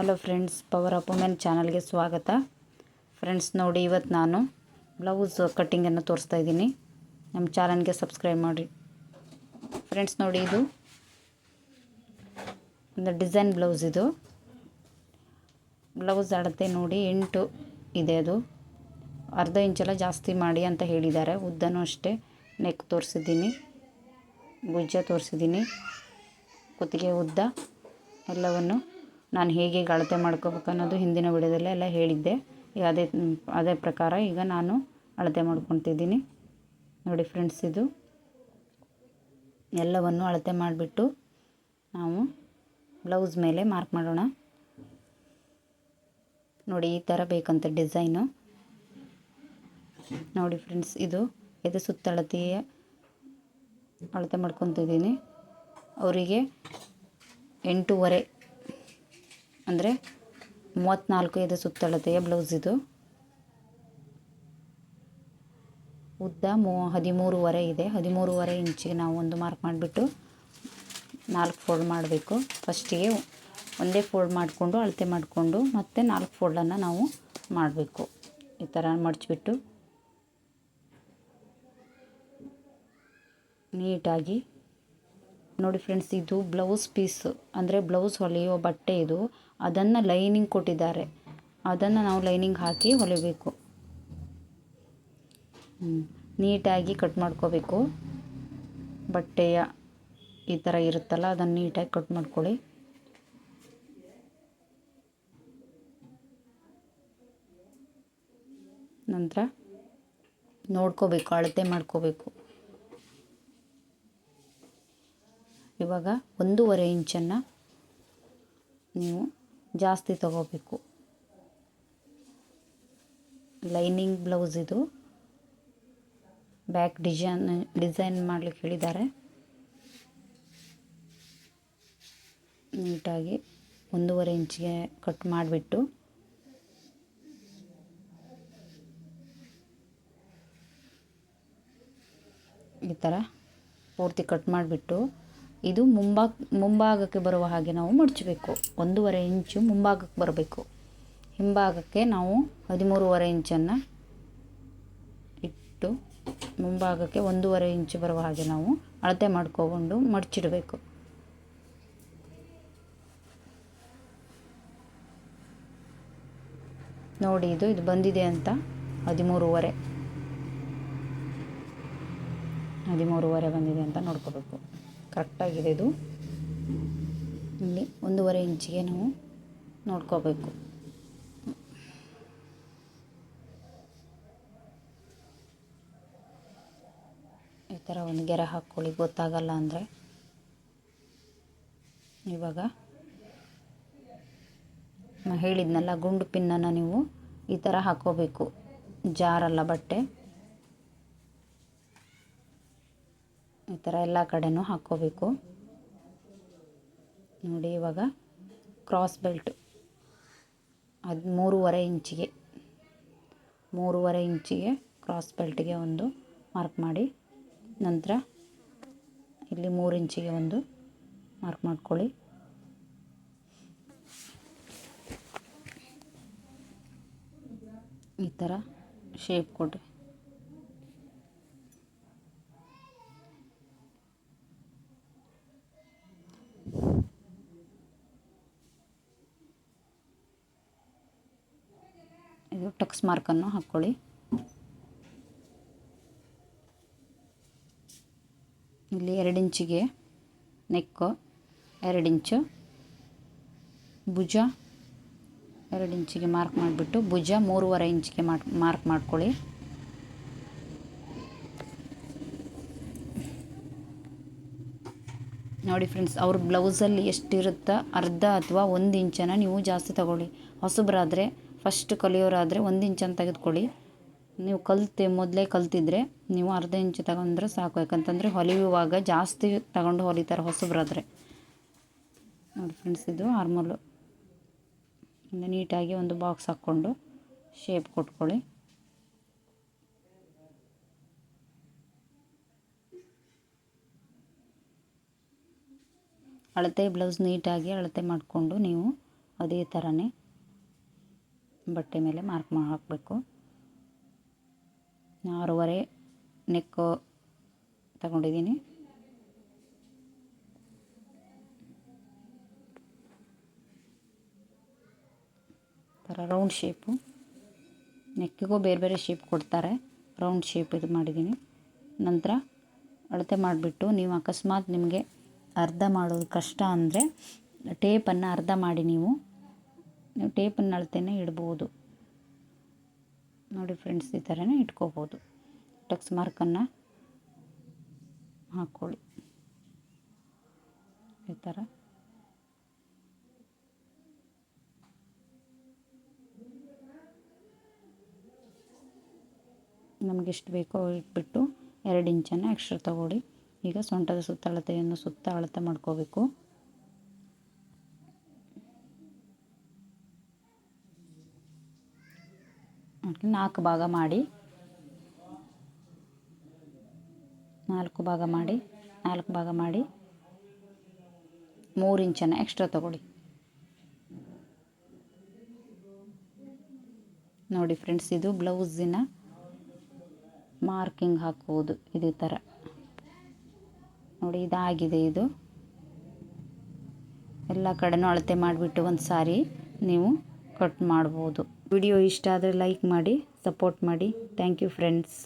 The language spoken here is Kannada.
Hello friends power up women ಚಾನಲ್ಗೆ ಸ್ವಾಗತ. ಫ್ರೆಂಡ್ಸ್ ನೋಡಿ ಇವತ್ತು ನಾನು ಬ್ಲೌಸ್ ಕಟ್ಟಿಂಗನ್ನು ತೋರಿಸ್ತಾ ಇದ್ದೀನಿ. ನಮ್ಮ ಚಾನಲ್ಗೆ ಸಬ್ಸ್ಕ್ರೈಬ್ ಮಾಡಿ. ಫ್ರೆಂಡ್ಸ್ ನೋಡಿ ಇದು. ಒಂದು ಡಿಸೈನ್ ಬ್ಲೌಸ್ ಇದು. ಬ್ಲೌಸ್ ಅಳತೆ ನೋಡಿ ಎಂಟು ಇದೆ ಅದು. ಅರ್ಧ ಇಂಚೆಲ್ಲ ಜಾಸ್ತಿ ಮಾಡಿ ಅಂತ ಹೇಳಿದ್ದಾರೆ. ಉದ್ದನೂ ಅಷ್ಟೇ. ನೆಕ್ ತೋರಿಸಿದ್ದೀನಿ. ಗುಜ್ಜ ತೋರಿಸಿದ್ದೀನಿ. ಕುತ್ತಿಗೆ ಉದ್ದ ಎಲ್ಲವನ್ನು ನಾನು ಹೇಗೆ ಅಳತೆ ಮಾಡ್ಕೋಬೇಕು ಅನ್ನೋದು ಹಿಂದಿನ ವಿಡಿಯೋದಲ್ಲೇ ಎಲ್ಲ ಹೇಳಿದ್ದೆ. ಈಗ ಅದೇ ಅದೇ ಪ್ರಕಾರ ಈಗ ನಾನು ಅಳತೆ ಮಾಡ್ಕೊತಿದ್ದೀನಿ ನೋಡಿ ಫ್ರೆಂಡ್ಸ್ ಇದು ಎಲ್ಲವನ್ನು ಅಳತೆ ಮಾಡಿಬಿಟ್ಟು ನಾವು ಬ್ಲೌಸ್ ಮೇಲೆ ಮಾರ್ಕ್ ಮಾಡೋಣ. ನೋಡಿ ಈ ಥರ ಬೇಕಂತ ಡಿಸೈನು ನೋಡಿ ಫ್ರೆಂಡ್ಸ್ ಇದು ಎದೆ ಸುತ್ತಳತೆಯ ಅಳತೆ ಮಾಡ್ಕೊತಿದ್ದೀನಿ ಅವರಿಗೆ ಎಂಟೂವರೆ ಅಂದರೆ ಮೂವತ್ತ್ನಾಲ್ಕು ಇದು ಸುತ್ತಳತೆಯ ಬ್ಲೌಸ್ ಇದು. ಉದ್ದ ಮೂ, ಹದಿಮೂರುವರೆ ಇದೆ. ಹದಿಮೂರುವರೆ ಇಂಚಿಗೆ ನಾವು ಒಂದು ಮಾರ್ಕ್ ಮಾಡಿಬಿಟ್ಟು ನಾಲ್ಕು ಫೋಲ್ಡ್ ಮಾಡಬೇಕು. ಫಸ್ಟಿಗೆ ಒಂದೇ ಫೋಲ್ಡ್ ಮಾಡಿಕೊಂಡು, ಅಳತೆ ಮಾಡಿಕೊಂಡು ಮತ್ತೆ ನಾಲ್ಕು ಫೋಲ್ಡನ್ನು ನಾವು ಮಾಡಬೇಕು. ಈ ಥರ ಮಡಚಿಬಿಟ್ಟು ನೀಟಾಗಿ. ನೋಡಿ ಫ್ರೆಂಡ್ಸ್, ಇದು ಬ್ಲೌಸ್ ಪೀಸ್, ಅಂದರೆ ಬ್ಲೌಸ್ ಹೊಲಿಯೋ ಬಟ್ಟೆ ಇದು. ಅದನ್ನು ಲೈನಿಂಗ್ ಕೊಟ್ಟಿದ್ದಾರೆ. ಅದನ್ನು ನಾವು ಲೈನಿಂಗ್ ಹಾಕಿ ಹೊಲಿಬೇಕು. ನೀಟಾಗಿ ಕಟ್ ಮಾಡ್ಕೋಬೇಕು. ಬಟ್ಟೆಯ ಈ ಥರ ಇರುತ್ತಲ್ಲ, ಅದನ್ನು ನೀಟಾಗಿ ಕಟ್ ಮಾಡ್ಕೊಳ್ಳಿ. ನಂತರ ನೋಡ್ಕೋಬೇಕು, ಅಳತೆ ಮಾಡ್ಕೋಬೇಕು. ಇವಾಗ ಒಂದೂವರೆ ಇಂಚನ್ನು ನೀವು ಜಾಸ್ತಿ ತಗೋಬೇಕು. ಲೈನಿಂಗ್ ಬ್ಲೌಸ್ ಇದು. ಬ್ಯಾಕ್ ಡಿಸೈನ್ ಡಿಸೈನ್ ಮಾಡಲಿಕ್ಕೆ ಹೇಳಿದ್ದಾರೆ. ನೀಟಾಗಿ ಒಂದೂವರೆ ಇಂಚಿಗೆ ಕಟ್ ಮಾಡಿಬಿಟ್ಟು. ಈ ಥರ ಪೂರ್ತಿ ಕಟ್ ಮಾಡಿಬಿಟ್ಟು ಇದು ಮುಂಭಾಗ ಮುಂಭಾಗಕ್ಕೆ ಬರುವ ಹಾಗೆ ನಾವು ಮಡಚಬೇಕು. ಒಂದೂವರೆ ಇಂಚು ಮುಂಭಾಗಕ್ಕೆ ಬರಬೇಕು. ಹಿಂಭಾಗಕ್ಕೆ ನಾವು ಹದಿಮೂರುವರೆ ಇಂಚನ್ನು ಇಟ್ಟು ಮುಂಭಾಗಕ್ಕೆ ಒಂದೂವರೆ ಇಂಚು ಬರುವ ಹಾಗೆ ನಾವು ಅಳತೆ ಮಾಡ್ಕೊಂಡು ಮಡಚಿಡಬೇಕು. ನೋಡಿ, ಇದು ಇದು ಬಂದಿದೆ ಅಂತ. ಹದಿಮೂರುವರೆ. ಹದಿಮೂರುವರೆ ಬಂದಿದೆ ಅಂತ ನೋಡ್ಕೋಬೇಕು. ಕರೆಕ್ಟಾಗಿದೆ ಇದು. ಇಲ್ಲಿ ಒಂದೂವರೆ ಇಂಚಿಗೆ ನಾವು ನೋಡ್ಕೋಬೇಕು. ಈ ಥರ ಒಂದು ಗೆರೆ ಹಾಕ್ಕೊಳ್ಳಿ ಗೊತ್ತಾಗಲ್ಲ ಅಂದರೆ. ಇವಾಗ ನಾನು ಹೇಳಿದ್ನಲ್ಲ, ಗುಂಡು ಪಿನ್ನನ್ನು ನೀವು ಈ ಥರ ಹಾಕ್ಕೋಬೇಕು ಜಾರಲ್ಲ ಬಟ್ಟೆ. ಈ ಥರ ಎಲ್ಲ ಕಡೆನೂ ಹಾಕ್ಕೋಬೇಕು. ನೋಡಿ ಇವಾಗ ಕ್ರಾಸ್ ಬೆಲ್ಟ್ ಅದು ಮೂರುವರೆ ಇಂಚಿಗೆ ಮೂರುವರೆ ಇಂಚಿಗೆ ಕ್ರಾಸ್ ಬೆಲ್ಟ್ಗೆ ಒಂದು ಮಾರ್ಕ್ ಮಾಡಿ, ನಂತರ ಇಲ್ಲಿ ಮೂರು ಇಂಚಿಗೆ ಒಂದು ಮಾರ್ಕ್ ಮಾಡ್ಕೊಳ್ಳಿ. ಈ ಥರ ಶೇಪ್ ಕೊಡ್ರಿ ಇದು ಟಕ್ಸ್ ಮಾರ್ಕನ್ನು ಹಾಕ್ಕೊಳ್ಳಿ ಇಲ್ಲಿ ಎರಡು ಇಂಚಿಗೆ ನೆಕ್ಕು, ಎರಡು ಇಂಚು. ಭುಜ ಎರಡು ಇಂಚಿಗೆ ಮಾರ್ಕ್ ಮಾಡಿಬಿಟ್ಟು, ಭುಜ ಮೂರುವರೆ ಇಂಚಿಗೆ ಮಾರ್ಕ್ ಮಾಡ್ಕೊಳ್ಳಿ. ನೋಡಿ ಫ್ರೆಂಡ್ಸ್, ಅವ್ರ ಬ್ಲೌಸಲ್ಲಿ ಎಷ್ಟಿರುತ್ತೋ ಅರ್ಧ ಅಥವಾ ಒಂದು ಇಂಚನ್ನು ನೀವು ಜಾಸ್ತಿ ತಗೊಳ್ಳಿ. ಹೊಸಬ್ರಾದರೆ ಫಸ್ಟ್ ಕಲಿಯೋರಾದರೆ ಒಂದು ಇಂಚನ್ನು ತೆಗೆದುಕೊಳ್ಳಿ. ನೀವು ಕಲ್ತೆ, ಮೊದಲೇ ಕಲ್ತಿದ್ರೆ ನೀವು ಅರ್ಧ ಇಂಚು ತಗೊಂಡ್ರೆ ಸಾಕು. ಯಾಕಂತಂದರೆ ಹೊಲಿಯುವಾಗ ಜಾಸ್ತಿ ತಗೊಂಡು ಹೊಲಿತಾರೆ ಹೊಸಬ್ರಾದರೆ ನೋಡಿ ಫ್ರೆಂಡ್ಸ್ ಇದು ಆರ್ಮೋಲು ನೀಟಾಗಿ ಒಂದು ಬಾಕ್ಸ್ ಹಾಕ್ಕೊಂಡು ಶೇಪ್ ಕೊಟ್ಕೊಳ್ಳಿ. ಅಳತೆ ಬ್ಲೌಸ್ ನೀಟಾಗಿ ಅಳತೆ ಮಾಡಿಕೊಂಡು ನೀವು ಅದೇ ಥರನೇ ಬಟ್ಟೆ ಮೇಲೆ ಮಾರ್ಕ್ ಮಾಡಿ ಹಾಕಬೇಕು. ಆರೂವರೆ ನೆಕ್ಕು ತಗೊಂಡಿದ್ದೀನಿ. ಥರ ರೌಂಡ್ ಶೇಪು ನೆಕ್ಕಿಗೂ ಬೇರೆ ಬೇರೆ ಶೇಪ್ ಕೊಡ್ತಾರೆ. ರೌಂಡ್ ಶೇಪ್ ಇದು ಮಾಡಿದ್ದೀನಿ. ನಂತರ ಅಳತೆ ಮಾಡಿಬಿಟ್ಟು ನೀವು ಅಕಸ್ಮಾತ್ ನಿಮಗೆ ಅರ್ಧ ಮಾಡೋದು ಕಷ್ಟ ಅಂದರೆ ಟೇಪನ್ನು ಅರ್ಧ ಮಾಡಿ ನೀವು ನೀವು ಟೇಪನ್ನು ಅಳತೆನೇ ಇಡ್ಬೋದು. ನೋಡಿ ಫ್ರೆಂಡ್ಸ್ ಈ ಥರನೇ ಇಟ್ಕೋಬೋದು. ಟಕ್ಸ್ ಮಾರ್ಕನ್ನು ಹಾಕ್ಕೊಳ್ಳಿ ಈ ಥರ ನಮಗೆಷ್ಟು ಬೇಕೋ ಇಟ್ಬಿಟ್ಟು ಎರಡು ಇಂಚನ್ನು ಎಕ್ಸ್ಟ್ರಾ ತಗೊಳ್ಳಿ. ಈಗ ಸೊಂಟದ ಸುತ್ತ ಅಳತೆಯನ್ನು ಸುತ್ತ ಅಳತೆ ಮಾಡ್ಕೋಬೇಕು. ನಾಲ್ಕು ಭಾಗ ಮಾಡಿ. ನಾಲ್ಕು ಭಾಗ ಮಾಡಿ, ನಾಲ್ಕು ಭಾಗ ಮಾಡಿ. ಮೂರು ಇಂಚನ್ನು ಎಕ್ಸ್ಟ್ರಾ ತಗೊಳ್ಳಿ. ನೋಡಿ ಫ್ರೆಂಡ್ಸ್ ಇದು ಬ್ಲೌಸಿನ ಮಾರ್ಕಿಂಗ್ ಹಾಕುವುದು ಇದೇ ಥರ. ನೋಡಿ ಇದಾಗಿದೆ ಇದು. ಎಲ್ಲ ಕಡೆನೂ ಅಳತೆ ಮಾಡಿಬಿಟ್ಟು ಒಂದು ಸಾರಿ ನೀವು ಕಟ್ ಮಾಡ್ಬೋದು. ವಿಡಿಯೋ ಇಷ್ಟ ಆದರೆ ಲೈಕ್ ಮಾಡಿ ಸಪೋರ್ಟ್ ಮಾಡಿ. Thank you friends